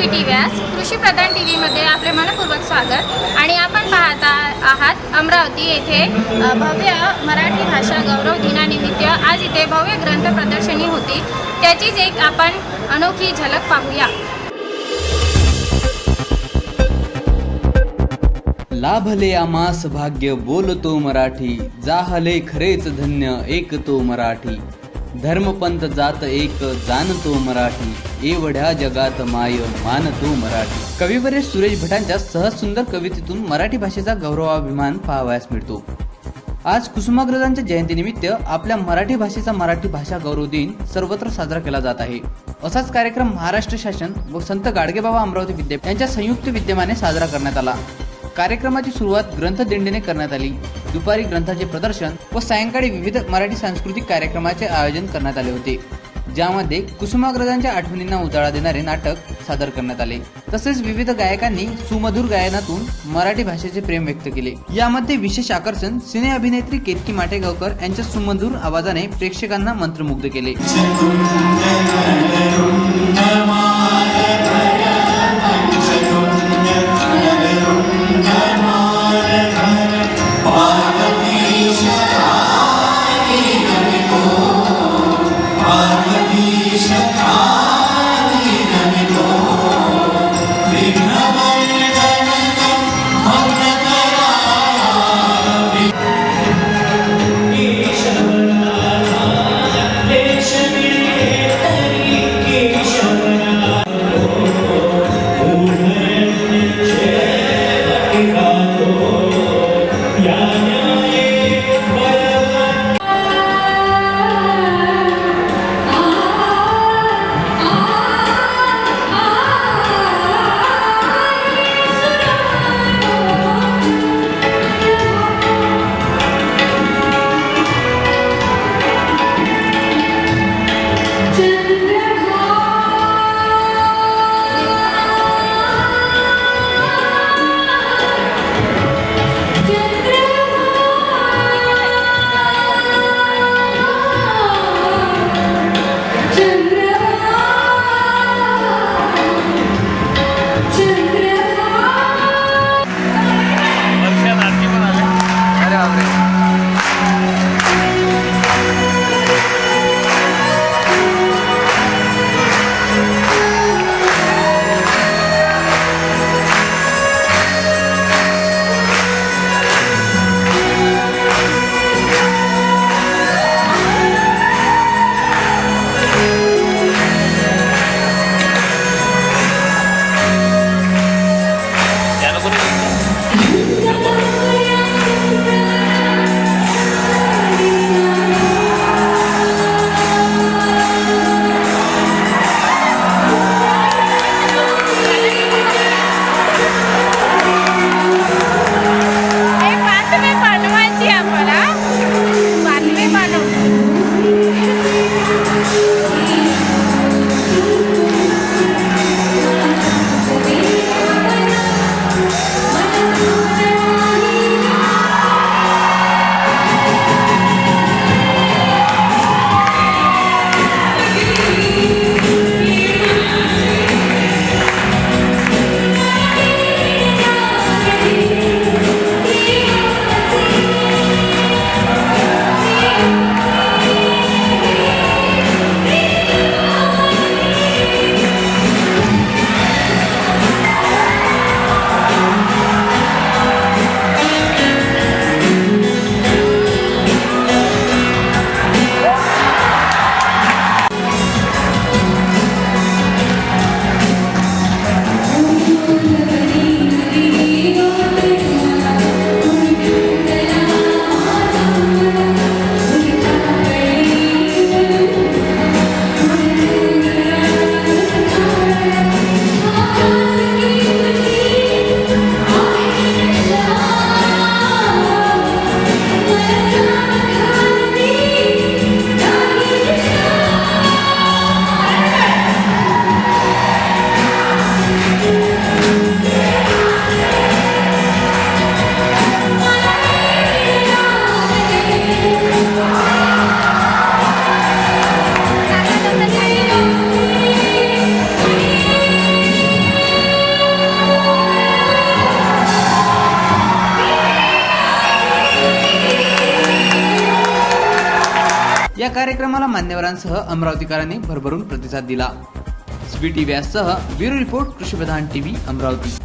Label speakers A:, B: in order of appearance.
A: Shri T व्यास कृषी प्रधान T व्हीमध्ये आपले मनपूर्वक स्वागत. आणि आपण पाहत आहात अमरावती येथे भव्य मराठी भाषा गौरव दिनानिमित्त आज इथे भव्य ग्रंथ प्रदर्शनी होती. त्याचीच एक आपण अनोखी झलक पाहूया.
B: लाभले आमास भाग्य बोलतो मराठी जाहले खरेच धन्य एकतो मराठी. धर्मपंथ जात एक जाणतो मराठी. एवढ्या जगात माय मानतो मराठी. कविवरे सुरेश भटांच्या सहज सुंदर कवितेतून मराठी भाषेचा गौरवाभिमान पाहावयास मिळतो. आज कुसुमाग्रजांच्या जयंतीनिमित्त आपल्या मराठी भाषेचा मराठी भाषा गौरव दिन सर्वत्र साजरा केला जात आहे. असाच कार्यक्रम महाराष्ट्र शासन व संत गाडगेबाबा अमरावती विद्यापीठ यांच्या संयुक्त विद्यमाने साजरा करण्यात आला. कार्यक्रमाची सुरुवात ग्रंथ दिंडीने करण्यात आली. दुपारी ग्रंथाचे प्रदर्शन व सायंकाळी विविध मराठी सांस्कृतिक कार्यक्रमाचे आयोजन करण्यात आले होते. ज्यामध्ये कुसुमाग्रजांच्या आठवणींना उजाळा देणारे नाटक सादर करण्यात आले. तसेच विविध गायकांनी सुमधुर गायनातून मराठी भाषेचे प्रेम व्यक्त केले. यामध्ये विशेष आकर्षण सिने अभिनेत्री केतकी माटेगावकर यांच्या सुमधुर आवाजाने प्रेक्षकांना मंत्रमुग्ध केले. या कार्यक्रमाला मान्यवरांसह अमरावतीकरांनी भरभरून प्रतिसाद दिला. स्वी टीव्ही सह ब्युरो रिपोर्ट कृषीप्रधान टीव्ही अमरावती.